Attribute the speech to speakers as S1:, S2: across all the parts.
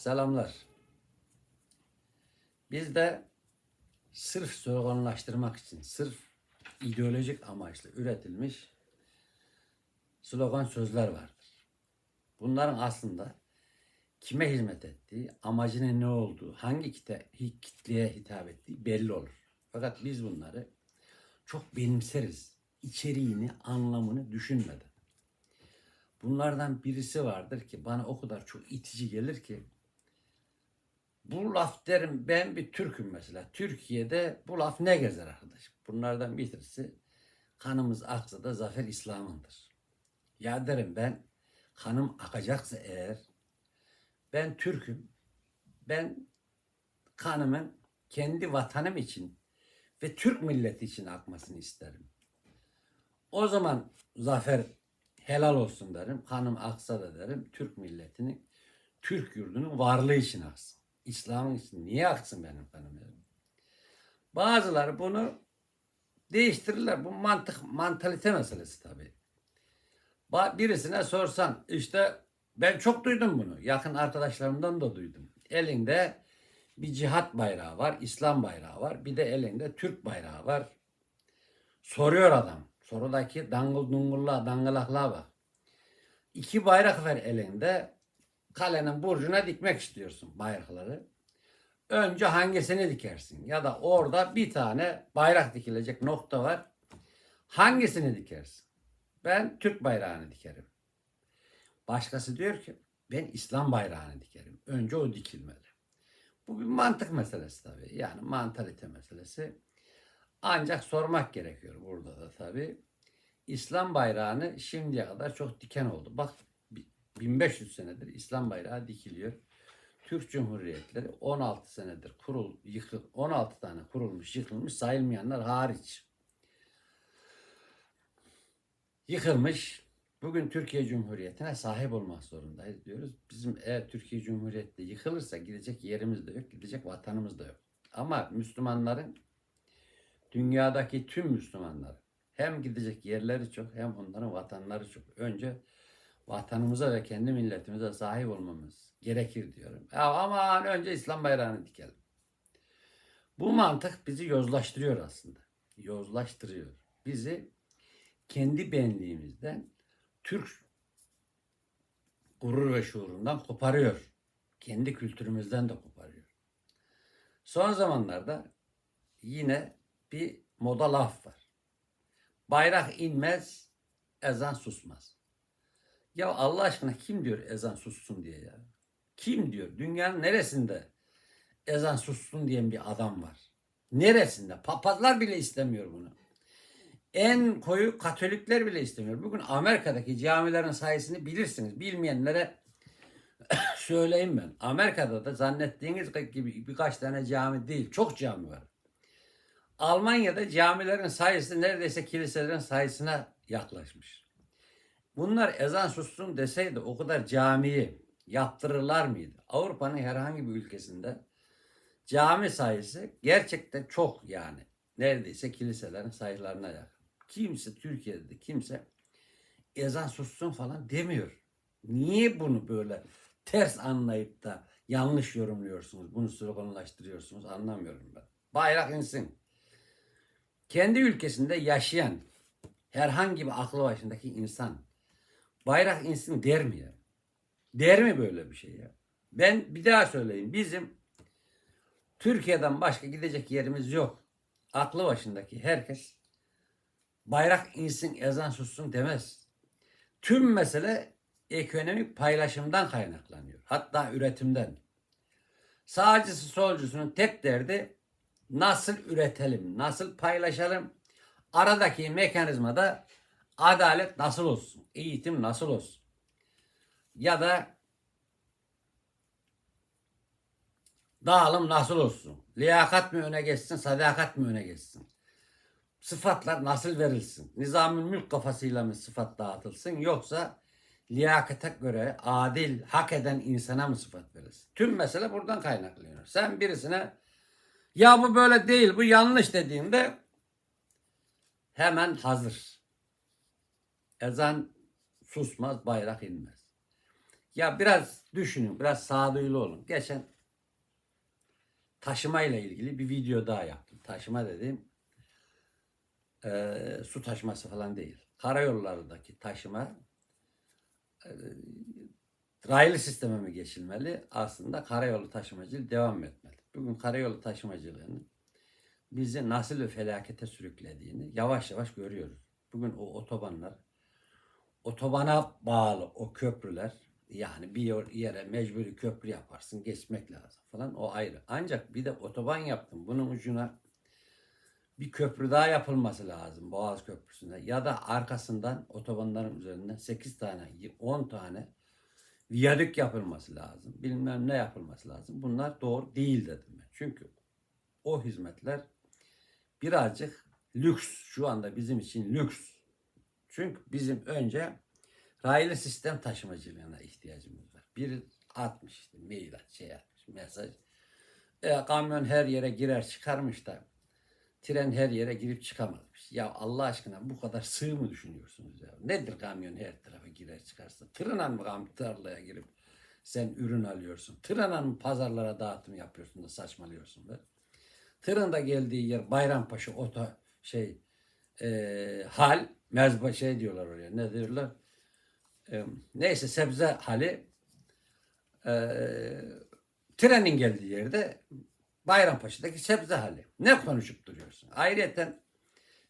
S1: Selamlar. Bizde sırf sloganlaştırmak için, sırf ideolojik amaçlı üretilmiş slogan sözler vardır. Bunların aslında kime hizmet ettiği, amacının ne olduğu, hangi kitleye hitap ettiği belli olur. Fakat biz bunları çok benimseriz. İçeriğini, anlamını düşünmeden. Bunlardan birisi vardır ki bana o kadar çok itici gelir ki bu laf derim ben bir Türk'üm mesela. Türkiye'de bu laf ne gezer arkadaş? Bunlardan birisi kanımız aksa da zafer İslam'ındır. Ya derim ben kanım akacaksa eğer ben Türk'üm. Ben kanımın kendi vatanım için ve Türk milleti için akmasını isterim. O zaman zafer helal olsun derim. Kanım aksa da derim. Türk milletinin, Türk yurdunun varlığı için aksın. İslam'ın için niye aksın benim kanım? Bazıları bunu değiştirirler. Bu mantık, mantalite meselesi tabii. Birisine sorsan işte ben çok duydum bunu. Yakın arkadaşlarımdan da duydum. Elinde bir cihat bayrağı var, İslam bayrağı var. Bir de elinde Türk bayrağı var. Soruyor adam. Sorudaki dangıl dungulluğa, dangalaklığa bak. İki bayrak ver elinde. Kalenin burcuna dikmek istiyorsun bayrakları. Önce hangisini dikersin? Ya da orada bir tane bayrak dikilecek nokta var. Hangisini dikersin? Ben Türk bayrağını dikerim. Başkası diyor ki ben İslam bayrağını dikerim. Önce o dikilmeli. Bu bir mantık meselesi tabii. Yani mantalite meselesi. Ancak sormak gerekiyor burada da tabii. İslam bayrağını şimdiye kadar çok diken oldu. Bak 1500 senedir İslam bayrağı dikiliyor. Türk Cumhuriyetleri 16 senedir kurul yıkıl 16 tane kurulmuş yıkılmış sayılmayanlar hariç. Yıkılmış. Bugün Türkiye Cumhuriyeti'ne sahip olmak zorundayız diyoruz. Bizim eğer Türkiye Cumhuriyeti yıkılırsa gidecek yerimiz de yok, gidecek vatanımız da yok. Ama Müslümanların dünyadaki tüm Müslümanlar hem gidecek yerleri çok hem onların vatanları çok. Önce vatanımıza ve kendi milletimize sahip olmamız gerekir diyorum. Ya aman önce İslam bayrağını dikelim. Bu mantık bizi yozlaştırıyor aslında. Yozlaştırıyor. Bizi kendi benliğimizden Türk gurur ve şuurundan koparıyor. Kendi kültürümüzden de koparıyor. Son zamanlarda yine bir moda laf var. Bayrak inmez, ezan susmaz. Ya Allah aşkına kim diyor ezan sussun diye ya? Kim diyor? Dünyanın neresinde ezan sussun diyen bir adam var? Neresinde? Papazlar bile istemiyor bunu. En koyu Katolikler bile istemiyor. Bugün Amerika'daki camilerin sayısını bilirsiniz. Bilmeyenlere söyleyeyim ben. Amerika'da da zannettiğiniz gibi birkaç tane cami değil, çok cami var. Almanya'da camilerin sayısı neredeyse kiliselerin sayısına yaklaşmış. Bunlar ezan sussun deseydi o kadar camiyi yaptırırlar mıydı? Avrupa'nın herhangi bir ülkesinde cami sayısı gerçekten çok yani. Neredeyse kiliselerin sayılarına yakın. Kimse Türkiye'de de kimse ezan sussun falan demiyor. Niye bunu böyle ters anlayıp da yanlış yorumluyorsunuz? Bunu sloganlaştırıyorsunuz anlamıyorum ben. Bayrak insin. Kendi ülkesinde yaşayan herhangi bir aklı başındaki insan bayrak insin der mi ya? Der mi böyle bir şey ya? Ben bir daha söyleyeyim. Bizim Türkiye'den başka gidecek yerimiz yok. Aklı başındaki herkes bayrak insin ezan sussun demez. Tüm mesele ekonomik paylaşımdan kaynaklanıyor. Hatta üretimden. Sağcısı solcusunun tek derdi nasıl üretelim, nasıl paylaşalım. Aradaki mekanizmada adalet nasıl olsun, eğitim nasıl olsun. Ya da dağılım nasıl olsun? Liyakat mı öne geçsin, sadakat mı öne geçsin? Sıfatlar nasıl verilsin? Nizamül mülk kafasıyla mı sıfat dağıtılsın yoksa liyakata göre adil, hak eden insana mı sıfat verilsin? Tüm mesele buradan kaynaklanıyor. Sen birisine ya bu böyle değil, bu yanlış dediğinde hemen hazır. Ezan susmaz, bayrak inmez. Ya biraz düşünün, biraz sağduyulu olun. Geçen taşıma ile ilgili bir video daha yaptım. Taşıma dediğim eee, su taşıması falan değil. Karayollarındaki taşıma eee, raylı sisteme mi geçilmeli? Aslında karayolu taşımacılığı devam etmeli. Bugün karayolu taşımacılığının bizi nasıl bir felakete sürüklediğini yavaş yavaş görüyoruz. Bugün o otobanlar, otobana bağlı o köprüler, yani bir yer- yere mecburi köprü yaparsın, geçmek lazım falan o ayrı. Ancak bir de otoban yaptım. Bunun ucuna bir köprü daha yapılması lazım Boğaz Köprüsü'nde. Ya da arkasından otobanların üzerinde 8 tane, 10 tane viyadük yapılması lazım. Bilmem ne yapılması lazım. Bunlar doğru değil dedim ben. Çünkü o hizmetler birazcık lüks. Şu anda bizim için lüks. Çünkü bizim önce raylı sistem taşımacılığına ihtiyacımız var. Bir atmış işte mail at, şey atmış, mesaj. E, kamyon her yere girer çıkarmış da tren her yere girip çıkamamış. Ya Allah aşkına bu kadar sığ mı düşünüyorsunuz ya? Nedir kamyon her tarafa girer çıkarsa? Tırla mı kam tarlaya girip sen ürün alıyorsun? Tırla mı pazarlara dağıtım yapıyorsun da saçmalıyorsun be? Tırın da geldiği yer Bayrampaşa oto şey e, hal mezba şey diyorlar oraya ne diyorlar? E, neyse sebze hali e, trenin geldiği yerde Bayrampaşa'daki sebze hali. Ne konuşup duruyorsun? Ayrıca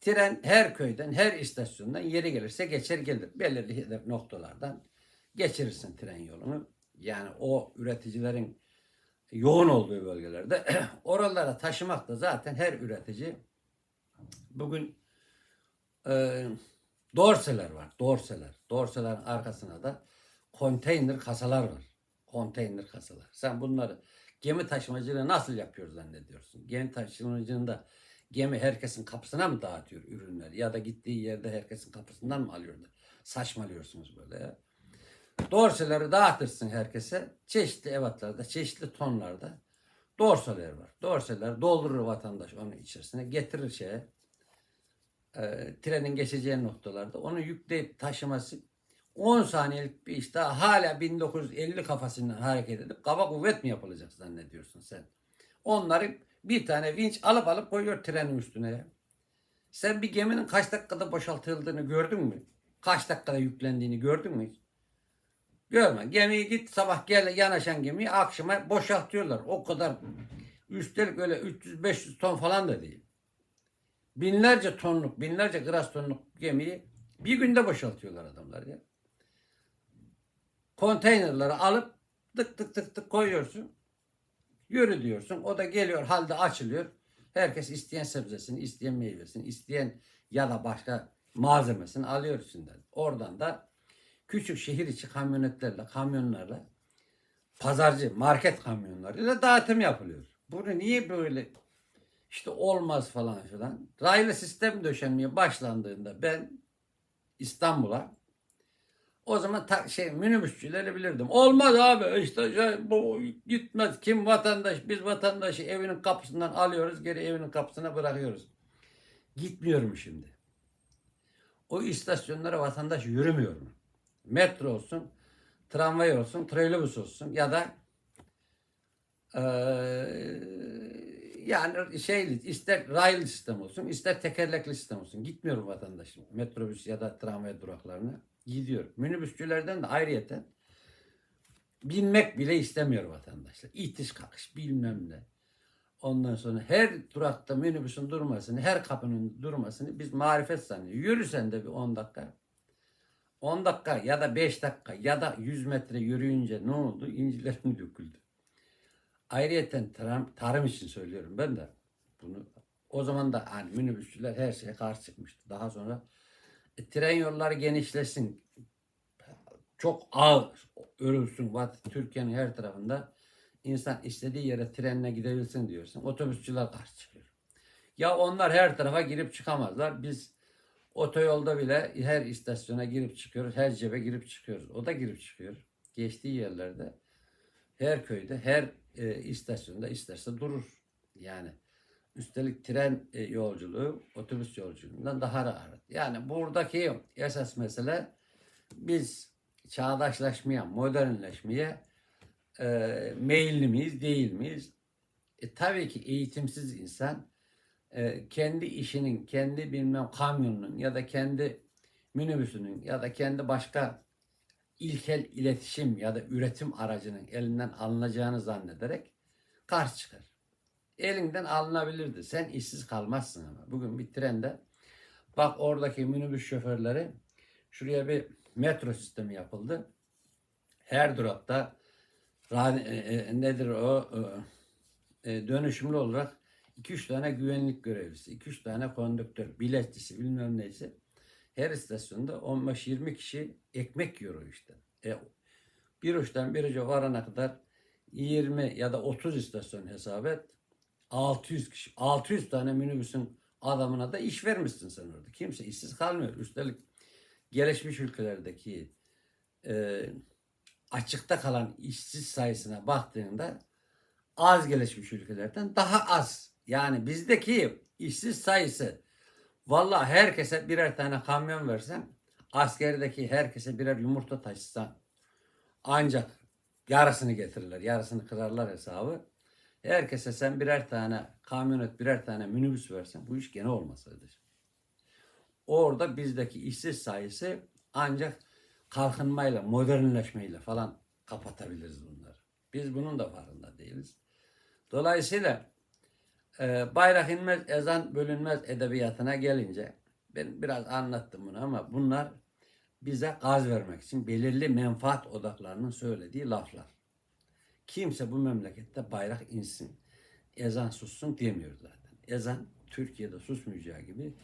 S1: tren her köyden, her istasyondan yeri gelirse geçer gelir. Belirli noktalardan geçirirsin tren yolunu. Yani o üreticilerin yoğun olduğu bölgelerde oralara taşımak da zaten her üretici bugün e, dorseler var. Dorseler. Dorselerin arkasına da konteyner kasalar var. Konteyner kasalar. Sen bunları gemi taşımacılığı nasıl yapıyor zannediyorsun? Gemi taşımacılığında gemi herkesin kapısına mı dağıtıyor ürünleri? Ya da gittiği yerde herkesin kapısından mı alıyorlar? Saçmalıyorsunuz böyle ya. Dorseleri dağıtırsın herkese. Çeşitli ebatlarda, çeşitli tonlarda dorseler var. Dorseler doldurur vatandaş onun içerisine. Getirir şeye. E, trenin geçeceği noktalarda onu yükleyip taşıması 10 saniyelik bir iş daha hala 1950 kafasından hareket edip kaba kuvvet mi yapılacak zannediyorsun sen? Onları bir tane vinç alıp alıp koyuyor trenin üstüne. Sen bir geminin kaç dakikada boşaltıldığını gördün mü? Kaç dakikada yüklendiğini gördün mü? Görme. Gemiyi git sabah gel yanaşan gemiyi akşama boşaltıyorlar. O kadar üstelik öyle 300-500 ton falan da değil. Binlerce tonluk, binlerce gras tonluk gemiyi bir günde boşaltıyorlar adamlar ya. Konteynerları alıp tık tık tık tık koyuyorsun. Yürü diyorsun. O da geliyor halde açılıyor. Herkes isteyen sebzesini, isteyen meyvesini, isteyen ya da başka malzemesini alıyor içinden. Oradan da küçük şehir içi kamyonetlerle, kamyonlarla pazarcı, market kamyonlarıyla dağıtım yapılıyor. Bunu niye böyle işte olmaz falan filan. Raylı sistem döşenmeye başlandığında ben İstanbul'a o zaman ta, şey minibüsçüleri bilirdim. Olmaz abi işte şey, bu gitmez. Kim vatandaş? Biz vatandaşı evinin kapısından alıyoruz geri evinin kapısına bırakıyoruz. Gitmiyor mu şimdi? O istasyonlara vatandaş yürümüyor mu? Metro olsun, tramvay olsun, trolleybüs olsun ya da eee yani şey ister raylı sistem olsun, ister tekerlekli sistem olsun. Gitmiyor vatandaşım metrobüs ya da tramvay duraklarına. Gidiyor. Minibüsçülerden de ayrıyeten binmek bile istemiyor vatandaşlar. İtiş kakış bilmem ne. Ondan sonra her durakta minibüsün durmasını, her kapının durmasını biz marifet sanıyoruz. Yürüsen de bir 10 dakika. 10 dakika ya da 5 dakika ya da 100 metre yürüyünce ne oldu? İncilerim döküldü. Ayrıyeten tarım, tarım için söylüyorum ben de bunu. O zaman da hani minibüsçüler her şeye karşı çıkmıştı. Daha sonra e, tren yolları genişlesin. Çok ağır örülsün. Türkiye'nin her tarafında insan istediği yere trenle gidebilsin diyorsun. Otobüsçüler karşı çıkıyor. Ya onlar her tarafa girip çıkamazlar. Biz otoyolda bile her istasyona girip çıkıyoruz. Her cebe girip çıkıyoruz. O da girip çıkıyor. Geçtiği yerlerde her köyde, her e, istasyonda isterse durur. Yani üstelik tren e, yolculuğu otobüs yolculuğundan daha rahat. Yani buradaki esas mesele biz çağdaşlaşmaya, modernleşmeye e, meyilli miyiz, değil miyiz? E, tabii ki eğitimsiz insan e, kendi işinin, kendi bilmem kamyonunun ya da kendi minibüsünün ya da kendi başka ilkel iletişim ya da üretim aracının elinden alınacağını zannederek karşı çıkar. Elinden alınabilirdi. Sen işsiz kalmazsın ama. Bugün bir trende bak oradaki minibüs şoförleri şuraya bir metro sistemi yapıldı. Her durakta ra- e, e, nedir o e, dönüşümlü olarak 2-3 tane güvenlik görevlisi, 2-3 tane konduktör, biletçisi bilmem neyse her istasyonda 15-20 kişi ekmek yiyor o işte. E, bir uçtan bir uca varana kadar 20 ya da 30 istasyon hesap et. 600 kişi, 600 tane minibüsün adamına da iş vermişsin sen orada. Kimse işsiz kalmıyor. Üstelik gelişmiş ülkelerdeki e, açıkta kalan işsiz sayısına baktığında az gelişmiş ülkelerden daha az. Yani bizdeki işsiz sayısı vallahi herkese birer tane kamyon versem askerdeki herkese birer yumurta taşısan ancak yarısını getirirler. Yarısını kırarlar hesabı. Herkese sen birer tane kamyonet, birer tane minibüs versen bu iş gene olmaz kardeşim. Orada bizdeki işsiz sayısı ancak kalkınmayla, modernleşmeyle falan kapatabiliriz bunları. Biz bunun da farkında değiliz. Dolayısıyla e, bayrak inmez, ezan bölünmez edebiyatına gelince ben biraz anlattım bunu ama bunlar bize gaz vermek için belirli menfaat odaklarının söylediği laflar. Kimse bu memlekette bayrak insin, ezan sussun demiyor zaten. Ezan Türkiye'de susmayacağı gibi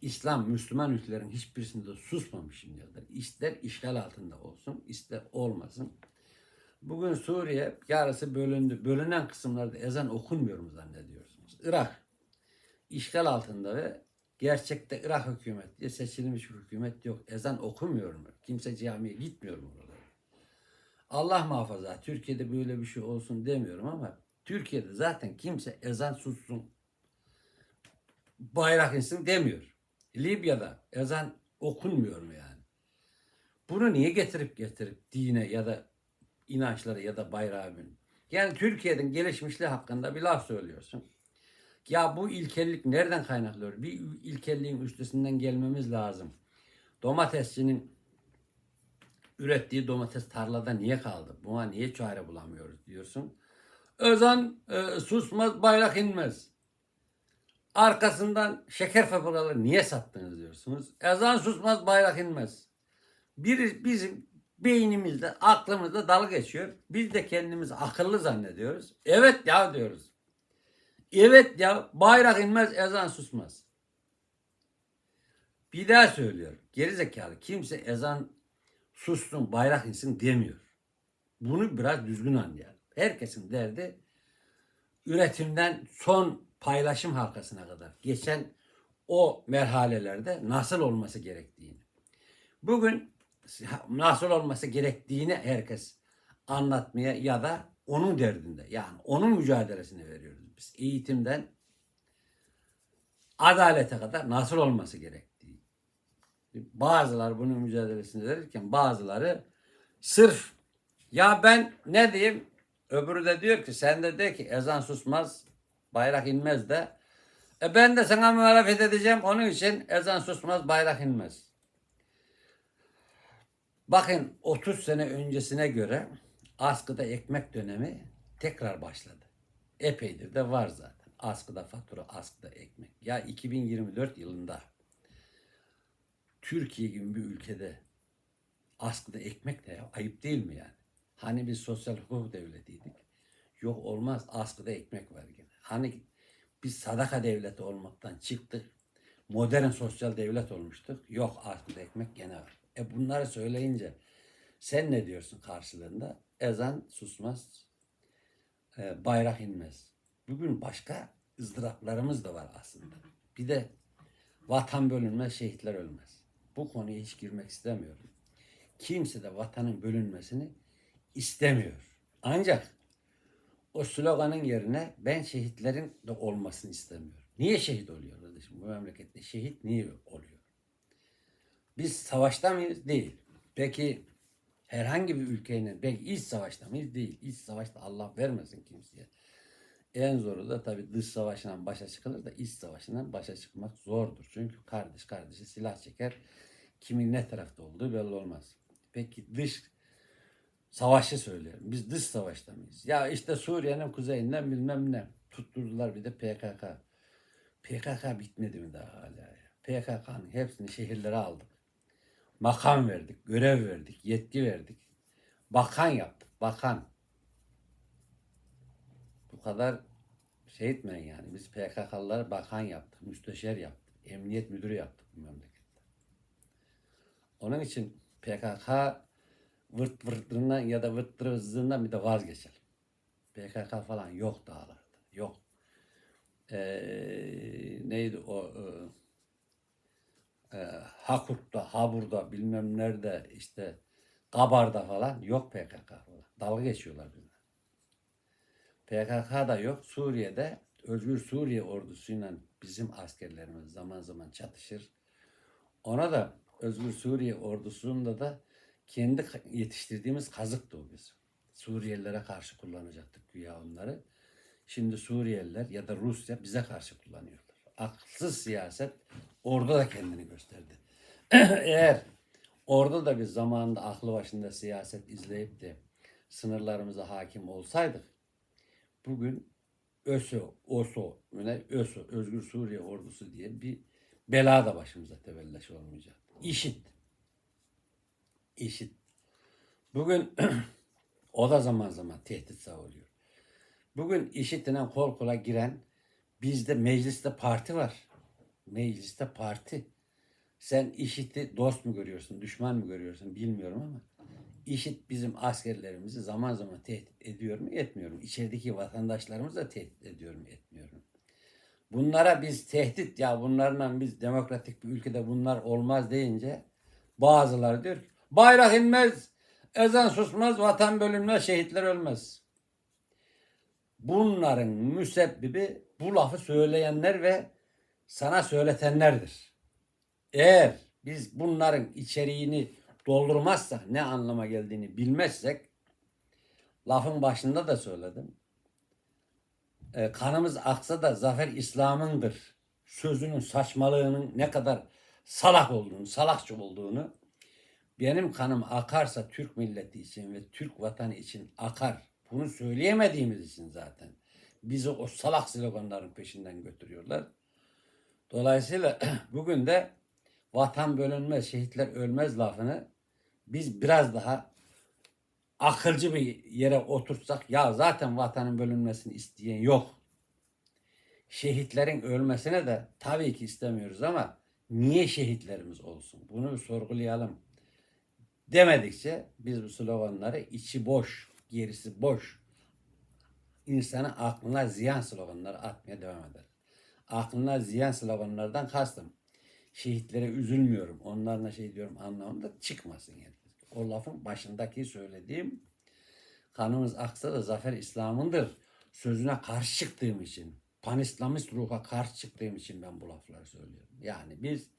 S1: İslam, Müslüman ülkelerin hiçbirisinde susmamış şimdiye kadar. İster işgal altında olsun, ister olmasın. Bugün Suriye yarısı bölündü. Bölünen kısımlarda ezan okunmuyor mu zannediyorsunuz? Irak işgal altında ve gerçekte Irak hükümet diye seçilmiş bir hükümet yok. Ezan okumuyor mu? Kimse camiye gitmiyor mu burada? Allah muhafaza Türkiye'de böyle bir şey olsun demiyorum ama Türkiye'de zaten kimse ezan sussun bayrak insin demiyor. Libya'da ezan okunmuyor mu yani? Bunu niye getirip getirip dine ya da inançları ya da bayrağı bin? Yani Türkiye'nin gelişmişliği hakkında bir laf söylüyorsun. Ya bu ilkellik nereden kaynaklıyor? Bir ilkelliğin üstesinden gelmemiz lazım. Domatesçinin ürettiği domates tarlada niye kaldı? Buna niye çare bulamıyoruz diyorsun. Özan e, susmaz bayrak inmez. Arkasından şeker fabrikaları niye sattınız diyorsunuz. Ezan susmaz bayrak inmez. Bir, bizim beynimizde, aklımızda dalga geçiyor. Biz de kendimizi akıllı zannediyoruz. Evet ya diyoruz. Evet ya bayrak inmez, ezan susmaz. Bir daha söylüyorum. Geri zekalı kimse ezan sussun, bayrak insin demiyor. Bunu biraz düzgün anlayalım. Herkesin derdi üretimden son paylaşım halkasına kadar geçen o merhalelerde nasıl olması gerektiğini. Bugün nasıl olması gerektiğini herkes anlatmaya ya da onun derdinde yani onun mücadelesini veriyoruz biz. Eğitimden adalete kadar nasıl olması gerektiği. Bazıları bunun mücadelesini verirken bazıları sırf ya ben ne diyeyim öbürü de diyor ki sen de de ki ezan susmaz bayrak inmez de e ben de sana muhalefet edeceğim onun için ezan susmaz bayrak inmez. Bakın 30 sene öncesine göre askıda ekmek dönemi tekrar başladı. Epeydir de var zaten. Askıda fatura, askıda ekmek. Ya 2024 yılında Türkiye gibi bir ülkede askıda ekmek de ayıp değil mi yani? Hani biz sosyal hukuk devletiydik. Yok olmaz askıda ekmek var yine. Hani biz sadaka devleti olmaktan çıktık. Modern sosyal devlet olmuştuk. Yok askıda ekmek gene var. E bunları söyleyince sen ne diyorsun karşılığında? Ezan susmaz, e, bayrak inmez. Bugün başka ızdıraplarımız da var aslında. Bir de vatan bölünmez, şehitler ölmez. Bu konuya hiç girmek istemiyorum. Kimse de vatanın bölünmesini istemiyor. Ancak o sloganın yerine ben şehitlerin de olmasını istemiyorum. Niye şehit oluyor kardeşim? Bu memlekette şehit niye oluyor? Biz savaşta mıyız? Değil. Peki Herhangi bir ülkeyle belki iç savaşta mıyız? Değil. İç savaşta Allah vermesin kimseye. En zoru da tabii dış savaşla başa çıkılır da iç savaşla başa çıkmak zordur. Çünkü kardeş kardeşe silah çeker. Kimin ne tarafta olduğu belli olmaz. Peki dış savaşı söyleyelim. Biz dış savaşta mıyız? Ya işte Suriye'nin kuzeyinden bilmem ne. Tutturdular bir de PKK. PKK bitmedi mi daha hala? PKK'nın hepsini şehirlere aldık. Makam verdik, görev verdik, yetki verdik. Bakan yaptık, bakan. Bu kadar şey etmeyin yani. Biz PKK'lıları bakan yaptık, müsteşar yaptık, emniyet müdürü yaptık bu memlekette. Onun için PKK vırt vırtlığından ya da vırt vırtlığından bir de vazgeçelim. PKK falan yok dağlarda. Yok. Ee, neydi o e, e, Hakurt'ta, Habur'da bilmem nerede işte Kabar'da falan yok PKK falan. Dalga geçiyorlar bizden. PKK da yok. Suriye'de Özgür Suriye ordusuyla bizim askerlerimiz zaman zaman çatışır. Ona da Özgür Suriye ordusunda da kendi yetiştirdiğimiz kazıktı o bizim. Suriyelilere karşı kullanacaktık güya onları. Şimdi Suriyeliler ya da Rusya bize karşı kullanıyorlar. Aksız siyaset orada da kendini gösterdi. Eğer orada da biz zamanında aklı başında siyaset izleyip de sınırlarımıza hakim olsaydık bugün ÖSO, OSO, ÖSO, Özgür Suriye Ordusu diye bir bela da başımıza tevelleş olmayacak. İşit. İşit. Bugün o da zaman zaman tehdit savuruyor. Bugün işitine kol kola giren bizde mecliste parti var. Mecliste parti. Sen işiti dost mu görüyorsun, düşman mı görüyorsun bilmiyorum ama işit bizim askerlerimizi zaman zaman tehdit ediyor mu, etmiyor mu? İçerideki vatandaşlarımızı da tehdit ediyor mu, etmiyor? Bunlara biz tehdit ya bunlarla biz demokratik bir ülkede bunlar olmaz deyince bazıları diyor ki bayrak inmez, ezan susmaz, vatan bölünmez, şehitler ölmez. Bunların müsebbibi bu lafı söyleyenler ve sana söyletenlerdir. Eğer biz bunların içeriğini doldurmazsak ne anlama geldiğini bilmezsek lafın başında da söyledim. E, kanımız aksa da zafer İslam'ındır. Sözünün saçmalığının ne kadar salak olduğunu, salakça olduğunu benim kanım akarsa Türk milleti için ve Türk vatanı için akar. Bunu söyleyemediğimiz için zaten bizi o salak sloganların peşinden götürüyorlar. Dolayısıyla bugün de vatan bölünmez, şehitler ölmez lafını biz biraz daha akılcı bir yere oturtsak ya zaten vatanın bölünmesini isteyen yok. Şehitlerin ölmesine de tabii ki istemiyoruz ama niye şehitlerimiz olsun? Bunu bir sorgulayalım. Demedikçe biz bu sloganları içi boş, gerisi boş. İnsanı aklına ziyan sloganları atmaya devam eder. Aklına ziyan sloganlardan kastım. Şehitlere üzülmüyorum. Onlarla şey diyorum anlamında çıkmasın yani. O lafın başındaki söylediğim kanımız aksa da zafer İslam'ındır. Sözüne karşı çıktığım için, panislamist ruha karşı çıktığım için ben bu lafları söylüyorum. Yani biz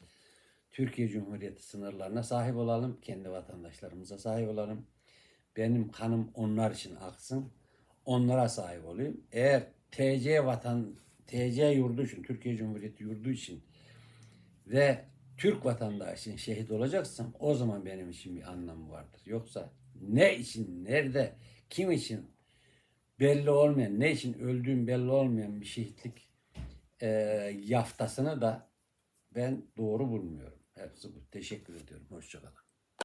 S1: Türkiye Cumhuriyeti sınırlarına sahip olalım, kendi vatandaşlarımıza sahip olalım. Benim kanım onlar için aksın, onlara sahip olayım. Eğer TC vatan, TC yurdu için, Türkiye Cumhuriyeti yurdu için ve Türk vatandaşı için şehit olacaksam o zaman benim için bir anlamı vardır. Yoksa ne için, nerede, kim için belli olmayan, ne için öldüğüm belli olmayan bir şehitlik e, yaftasını da ben doğru bulmuyorum. Hepsi bu. Teşekkür ediyorum. Hoşçakalın.